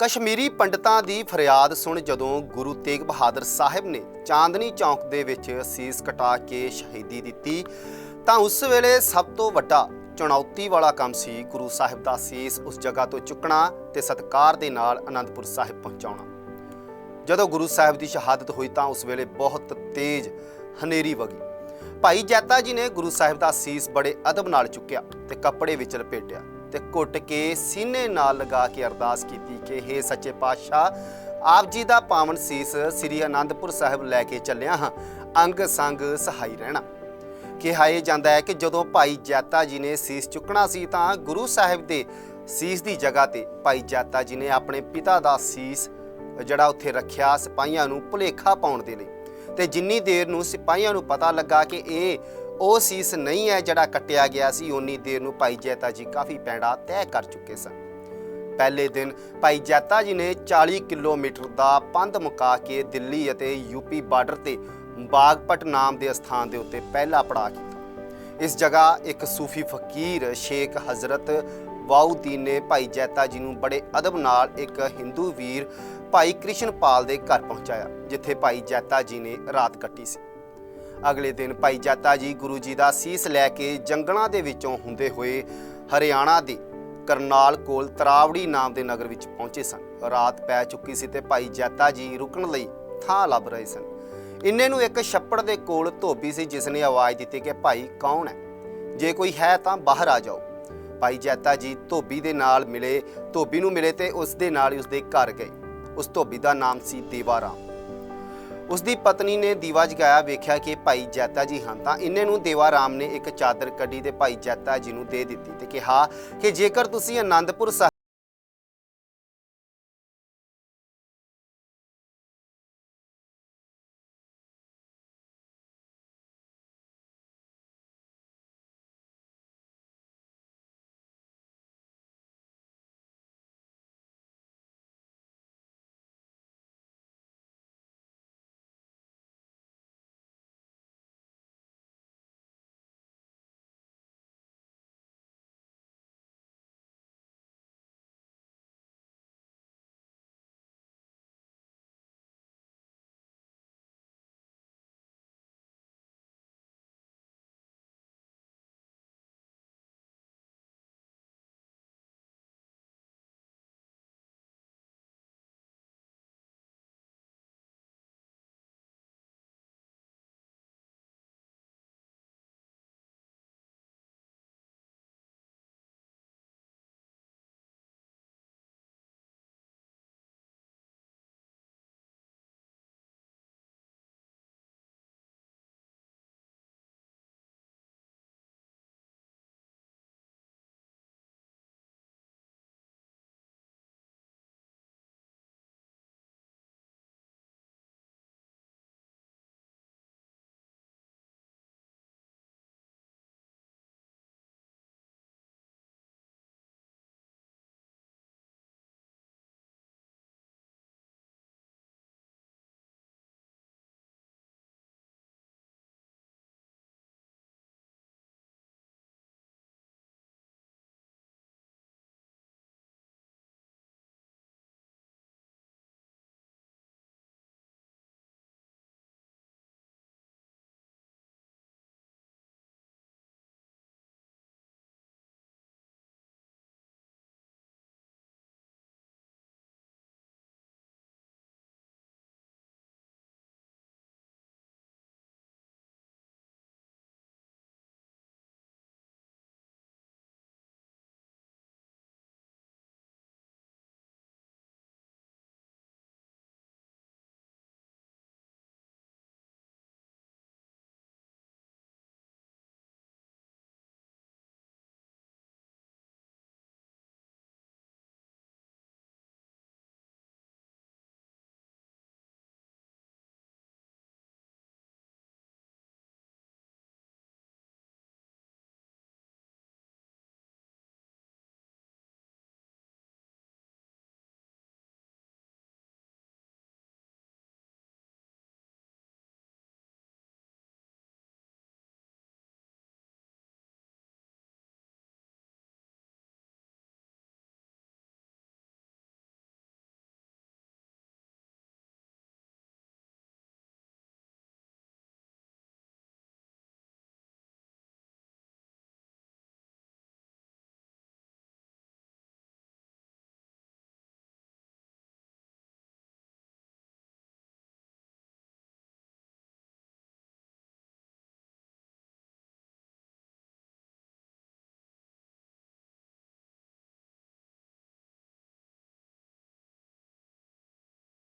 ਕਸ਼ਮੀਰੀ ਪੰਡਤਾਂ ਦੀ ਫਰਿਆਦ ਸੁਣ ਜਦੋਂ ਗੁਰੂ ਤੇਗ ਬਹਾਦਰ ਸਾਹਿਬ ਨੇ ਚਾਂਦਨੀ ਚੌਂਕ ਦੇ ਵਿੱਚ ਸੀਸ ਕਟਾ ਕੇ ਸ਼ਹੀਦੀ ਦਿੱਤੀ, ਤਾਂ ਉਸ ਵੇਲੇ ਸਭ ਤੋਂ ਵੱਡਾ ਚੁਣੌਤੀ ਵਾਲਾ ਕੰਮ ਸੀ ਗੁਰੂ ਸਾਹਿਬ ਦਾ ਸੀਸ ਉਸ ਜਗ੍ਹਾ ਤੋਂ ਚੁੱਕਣਾ ਤੇ ਸਤਕਾਰ ਦੇ ਨਾਲ ਅਨੰਦਪੁਰ ਸਾਹਿਬ ਪਹੁੰਚਾਉਣਾ। ਜਦੋਂ ਗੁਰੂ ਸਾਹਿਬ ਦੀ ਸ਼ਹਾਦਤ ਹੋਈ ਤਾਂ ਉਸ ਵੇਲੇ ਬਹੁਤ ਤੇਜ਼ ਹਨੇਰੀ ਵਗੀ। ਭਾਈ ਜੈਤਾ ਜੀ ਨੇ ਗੁਰੂ ਸਾਹਿਬ ਦਾ ਸੀਸ ਬੜੇ ਅਦਬ ਨਾਲ ਚੁੱਕਿਆ ਤੇ ਕੱਪੜੇ ਵਿੱਚ ਲਪੇਟਿਆ। ਤੇ ਘੁੱਟ ਕੇ ਸੀਨੇ ਨਾਲ ਲਗਾ ਕੇ ਅਰਦਾਸ ਕੀਤੀ ਕਿ हे ਸੱਚੇ ਪਾਤਸ਼ਾਹ, ਆਪ ਜੀ ਦਾ ਪਾਵਨ ਸੀਸ ਸ੍ਰੀ ਅਨੰਦਪੁਰ ਸਾਹਿਬ ਲੈ ਕੇ ਚੱਲਿਆ ਹਾਂ। ਅੰਗ ਸੰਗ ਸਹਾਈ ਰਹਿਣਾ। ਕਿਹਾ ਜਾਂਦਾ ਹੈ ਕਿ ਜਦੋਂ ਭਾਈ ਜੈਤਾ ਜੀ ਨੇ ਸੀਸ ਚੁੱਕਣਾ ਸੀ ਤਾਂ ਗੁਰੂ ਸਾਹਿਬ ਦੇ ਸੀਸ ਦੀ ਜਗ੍ਹਾ ਤੇ ਭਾਈ ਜੈਤਾ ਜੀ ਨੇ ਆਪਣੇ ਪਿਤਾ ਦਾ ਸੀਸ ਜਿਹੜਾ ਉੱਥੇ ਰੱਖਿਆ ਸਿਪਾਹੀਆਂ ਨੂੰ ਭੁਲੇਖਾ ਪਾਉਣ ਦੇ ਲਈ। ਤੇ ਜਿੰਨੀ ਦੇਰ ਨੂੰ ਸਿਪਾਹੀਆਂ ਨੂੰ ਪਤਾ ਲੱਗਾ ਕਿ ਇਹ ਉਹ ਸੀਸ ਨਹੀਂ ਹੈ ਜਿਹੜਾ ਕੱਟਿਆ ਗਿਆ ਸੀ ਉਨੀ ਦੇਰ ਨੂੰ ਭਾਈ ਜੈਤਾ ਜੀ ਕਾਫੀ ਪੈਂਡਾ ਤੈਅ ਕਰ ਚੁੱਕੇ ਸਨ। ਪਹਿਲੇ ਦਿਨ ਭਾਈ ਜੈਤਾ ਜੀ ਨੇ 40 ਕਿਲੋਮੀਟਰ ਦਾ ਪੰਧ ਮੁਕਾ ਕੇ ਦਿੱਲੀ ਅਤੇ ਯੂਪੀ ਬਾਰਡਰ ਤੇ ਬਾਗਪਟ ਨਾਮ ਦੇ ਸਥਾਨ ਦੇ ਉੱਤੇ ਪਹਿਲਾ ਪੜਾਅ ਕੀਤਾ। ਇਸ ਜਗ੍ਹਾ ਇੱਕ ਸੂਫੀ ਫਕੀਰ ਸ਼ੇਖ ਹਜ਼ਰਤ ਵਾਉਦੀਨ ਨੇ ਭਾਈ ਜੈਤਾ ਜੀ ਨੂੰ ਬੜੇ ਅਦਬ ਨਾਲ ਇੱਕ ਹਿੰਦੂ ਵੀਰ ਭਾਈ ਕ੍ਰਿਸ਼ਨਪਾਲ ਦੇ ਘਰ ਪਹੁੰਚਾਇਆ, ਜਿੱਥੇ ਭਾਈ ਜੈਤਾ ਜੀ ਨੇ ਰਾਤ ਕੱਟੀ ਸੀ। ਅਗਲੇ ਦਿਨ ਭਾਈ ਜੈਤਾ ਜੀ ਗੁਰੂ ਜੀ ਦਾ ਸੀਸ ਲੈ ਕੇ ਜੰਗਲਾਂ ਦੇ ਵਿੱਚੋਂ ਹੁੰਦੇ ਹੋਏ ਹਰਿਆਣਾ ਦੇ ਕਰਨਾਲ ਕੋਲ ਤਰਾਵੜੀ ਨਾਮ ਦੇ ਨਗਰ ਵਿੱਚ ਪਹੁੰਚੇ ਸਨ। ਰਾਤ ਪੈ ਚੁੱਕੀ ਸੀ ਤੇ ਭਾਈ ਜੈਤਾ ਜੀ ਰੁਕਣ ਲਈ ਥਾਂ ਲੱਭ ਰਹੇ ਸਨ। ਇੰਨੇ ਨੂੰ ਇੱਕ ਛੱਪੜ ਦੇ ਕੋਲ ਧੋਬੀ ਸੀ ਜਿਸ ਨੇ ਆਵਾਜ਼ ਦਿੱਤੀ ਕਿ ਭਾਈ ਕੌਣ ਹੈ? ਜੇ ਕੋਈ ਹੈ ਤਾਂ ਬਾਹਰ ਆ ਜਾਓ। ਭਾਈ ਜੈਤਾ ਜੀ ਧੋਬੀ ਦੇ ਨਾਲ ਮਿਲੇ, ਧੋਬੀ ਨੂੰ ਮਿਲੇ ਤੇ ਉਸ ਦੇ ਨਾਲ ਹੀ ਉਸ ਦੇ ਘਰ ਗਏ। ਉਸ ਧੋਬੀ ਦਾ ਨਾਮ ਸੀ ਦੇਵਾਰਾਮ। ਉਸ ਦੀ ਪਤਨੀ ਨੇ ਦੀਵਾ ਜਗਾਇਆ, ਵੇਖਿਆ ਕਿ ਭਾਈ ਜੈਤਾ ਜੀ ਹਨ ਤਾਂ ਇੰਨੇ ਨੂੰ ਦੇਵਾ ਰਾਮ ਨੇ ਇੱਕ ਚਾਦਰ ਕੱਢੀ ਤੇ ਭਾਈ ਜੈਤਾ ਜੀ ਨੂੰ ਦੇ ਦਿੱਤੀ ਤੇ ਕਿਹਾ ਕਿ ਜੇਕਰ ਤੁਸੀਂ ਆਨੰਦਪੁਰ ਸਾਹਿਬ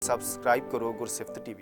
ਸਬਸਕ੍ਰਾਈਬ ਕਰੋ ਗੁਰਸਿਫਤ ਟੀਵੀ